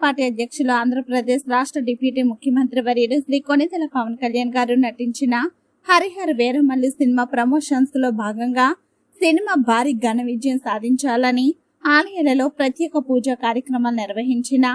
Party అధ్యక్షులు ఆంధ్రప్రదేశ్ రాష్ట్ర deputy ముఖ్యమంత్రి వర్యులు శ్రీ కొనితెల పవన్ కళ్యాణ్ గారు నటించిన హరిహర వేరమల్లి సినిమా ప్రమోషన్స్లో భాగంగా సినిమా భారీ ఘన విజయం సాధించాలని ఆలయాలలో ప్రత్యేక పూజా కార్యక్రమాలు నిర్వహించిన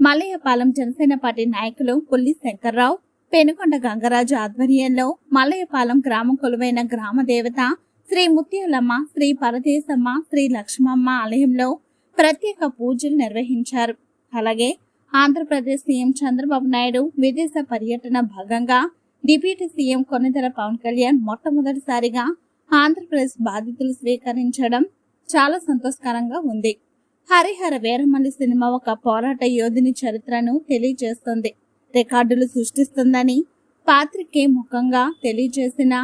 మలయపాలెం జనసేన పార్టీ నాయకులు పుల్లి శంకర్రావు పెనుకొండ గంగరాజు ఆధ్వర్యంలో మలయపాలెం గ్రామం కొలువైన గ్రామ దేవత శ్రీ ముత్యాలమ్మ శ్రీ పరదేశమ్మ శ్రీ లక్ష్మమ్మ ఆలయంలో ప్రత్యేక పూజలు నిర్వహించారు. అలాగే ఆంధ్రప్రదేశ్ సీఎం చంద్రబాబు నాయుడు విదేశ పర్యటన భాగంగా డిప్యూటీ సీఎం కొనిదెల పవన్ కళ్యాణ్ మొట్టమొదటిసారిగా ఆంధ్రప్రదేశ్ బాధితులు స్వీకరించడం చాలా సంతోషకరంగా ఉంది. హరిహర వీరమల్లి సినిమా ఒక పోరాట యోధుని చరిత్రను తెలియజేస్తుంది. రికార్డులు సృష్టిస్తుందని పాత్రికే ముఖంగా తెలియజేసిన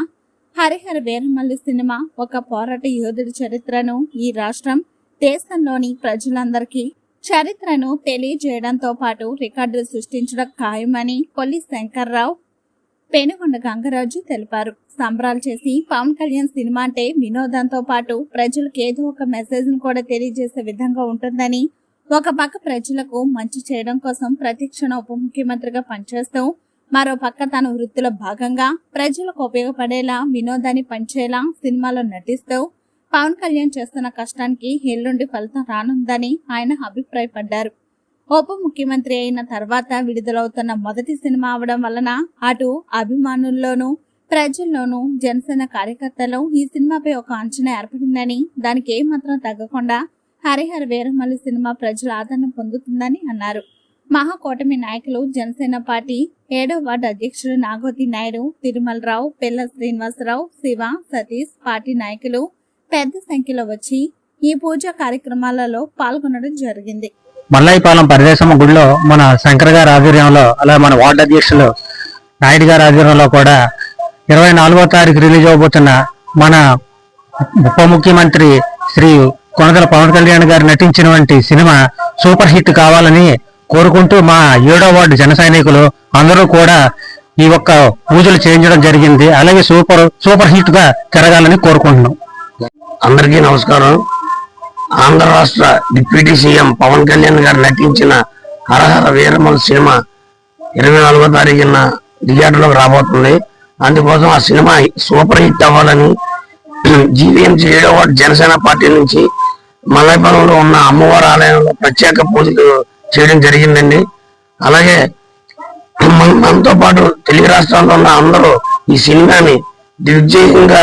హరిహర వీరమల్లి సినిమా ఒక పోరాట యోధుడి చరిత్రను ఈ రాష్ట్రం దేశంలోని ప్రజలందరికీ చరిత్రను తెలియజేయడంతో పాటు రికార్డులు సృష్టించడం ఖాయమని కొల్లి శంకర్రావు పెనుగొండ గంగరాజు తెలిపారు. సంబరాలు చేసి పవన్ కళ్యాణ్ సినిమా అంటే వినోదంతో పాటు ప్రజలకు ఏదో ఒక మెసేజ్ను కూడా తెలియజేసే విధంగా ఉంటుందని ఒక పక్క ప్రజలకు మంచి చేయడం కోసం ప్రతిక్షణ ఉప ముఖ్యమంత్రిగా పనిచేస్తూ మరో పక్క తన వృత్తిలో భాగంగా ప్రజలకు ఉపయోగపడేలా వినోదాన్ని పంచేలా సినిమాలో నటిస్తూ పవన్ కళ్యాణ్ చేస్తున్న కష్టానికి ఎల్లుండి ఫలితం రానుందని ఆయన అభిప్రాయపడ్డారు. ఉప ముఖ్యమంత్రి అయిన తర్వాత విడుదలవుతున్న మొదటి సినిమా అవడం వలన అటు అభిమానుల్లోనూ ప్రజల్లోనూ జనసేన కార్యకర్తలు ఈ సినిమాపై ఒక అంచనా ఏర్పడిందని దానికి ఏమాత్రం తగ్గకుండా హరిహర వీరమల్లి సినిమా ప్రజల ఆదరణ పొందుతుందని అన్నారు. మహాకూటమి నాయకులు జనసేన పార్టీ ఏడో వార్డు అధ్యక్షుడు నాగోతి నాయుడు తిరుమలరావు పిల్ల శ్రీనివాసరావు శివ సతీష్ పార్టీ నాయకులు పెద్ద సంఖ్యలో వచ్చి ఈ పూజా కార్యక్రమాలలో పాల్గొనడం జరిగింది. మల్లైపాలెం పరిదేశమ్మ గుడిలో మన శంకర్ గారి ఆధ్వర్యంలో అలా మన వార్డు అధ్యక్షులు నాయుడు గారి ఆధ్వర్యంలో కూడా ఇరవై నాలుగో తారీఖు రిలీజ్ అవబోతున్న మన ఉప ముఖ్యమంత్రి శ్రీ కొనదల పవన్ కళ్యాణ్ గారు నటించినటువంటి సినిమా సూపర్ హిట్ కావాలని కోరుకుంటూ మా ఏడో వార్డు జన సైనికులు అందరూ కూడా ఈ ఒక్క పూజలు చేయించడం జరిగింది. అలాగే సూపర్ సూపర్ హిట్గా జరగాలని కోరుకుంటున్నాం. అందరికీ నమస్కారం. ఆంధ్ర రాష్ట్ర డిప్యూటీ సీఎం పవన్ కళ్యాణ్ గారు నటించిన హరహర వీరమల్ సినిమా ఇరవై నాలుగో తారీఖున థియేటర్లోకి రాబోతుంది. అందుకోసం ఆ సినిమా సూపర్ హిట్ అవ్వాలని జీవీఎంసీ ఏడో వార్డు జనసేన పార్టీ నుంచి మల్లైపాలెంలో ఉన్న అమ్మవారి ఆలయంలో ప్రత్యేక పూజలు చేయడం జరిగిందండి. అలాగే మనతో పాటు తెలుగు రాష్ట్రాల్లో ఉన్న అందరూ ఈ సినిమాని దిగ్విజయంగా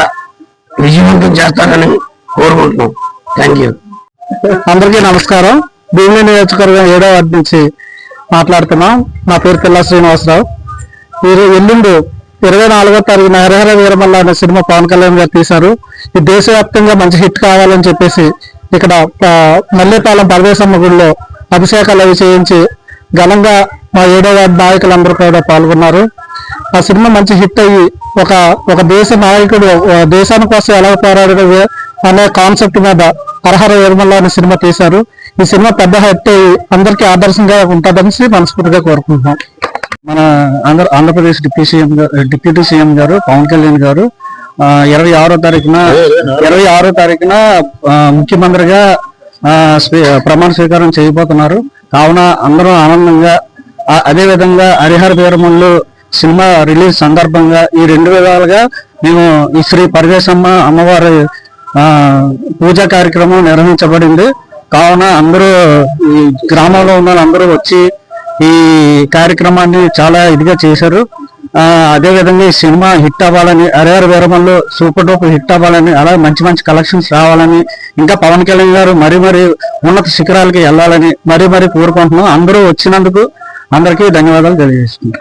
విజయవంతం చేస్తారని కోరుకుంటున్నాం. థ్యాంక్ యూ అందరికీ నమస్కారం. భీమిలి నియోజకవర్గం ఏడో వార్డు నుంచి మాట్లాడుతున్నాం. నా పేరు పిల్ల శ్రీనివాసరావు. మీరు ఎల్లుండు ఇరవై నాలుగో తారీఖున హరిహర వీరమల్ల అనే సినిమా పవన్ కళ్యాణ్ గారు తీశారు. ఈ దేశవ్యాప్తంగా మంచి హిట్ కావాలని చెప్పేసి ఇక్కడ మల్లెపాలెం మల్లేపాలెం పరదేశమ్మ గుడిలో అభిషేకాలు అవి చేయించి ఘనంగా మా ఏడో వార్డు నాయకులందరూ కూడా పాల్గొన్నారు. ఆ సినిమా మంచి హిట్ అయ్యి ఒక ఒక దేశ నాయకుడు దేశాని కోసం ఎలా పోరాడడం అనే కాన్సెప్ట్ మీద హరహర వీరమల్ల అనే సినిమా తీశారు. ఈ సినిమా పెద్ద హెట్ అందరికి అందరికీ ఆదర్శంగా ఉంటుందని మనస్ఫూర్తిగా కోరుకుంటున్నాం. మన ఆంధ్ర ఆంధ్రప్రదేశ్ డిప్యూటీ సీఎం గారు డిప్యూటీ సీఎం గారు పవన్ కళ్యాణ్ గారు ఇరవై ఆరో తారీఖున ఇరవై ఆరో తారీఖున ముఖ్యమంత్రిగా స్వీ- ప్రమాణ స్వీకారం చేయబోతున్నారు. కావున అందరూ ఆనందంగా అదే విధంగా హరిహర వీరమల్లు సినిమా రిలీజ్ సందర్భంగా ఈ రెండు విధాలుగా మేము ఈ శ్రీ పరివేశమ్మ అమ్మవారి పూజా కార్యక్రమం నిర్వహించబడింది. కావున అందరూ ఈ గ్రామంలో ఉన్న వాళ్ళందరూ వచ్చి ఈ కార్యక్రమాన్ని చాలా ఇదిగా చేశారు. అదేవిధంగా అదే విధంగా ఈ సినిమా హిట్ అవ్వాలని అరేర వీరమల్లో సూపర్ డూపర్ హిట్ అవ్వాలని అలాగే మంచి మంచి కలెక్షన్స్ రావాలని ఇంకా పవన్ కళ్యాణ్ గారు మరీ మరీ ఉన్నత శిఖరాలకి వెళ్ళాలని మరీ మరీ కోరుకుంటున్నాం. అందరూ వచ్చినందుకు అందరికీ ధన్యవాదాలు తెలియజేస్తున్నాం.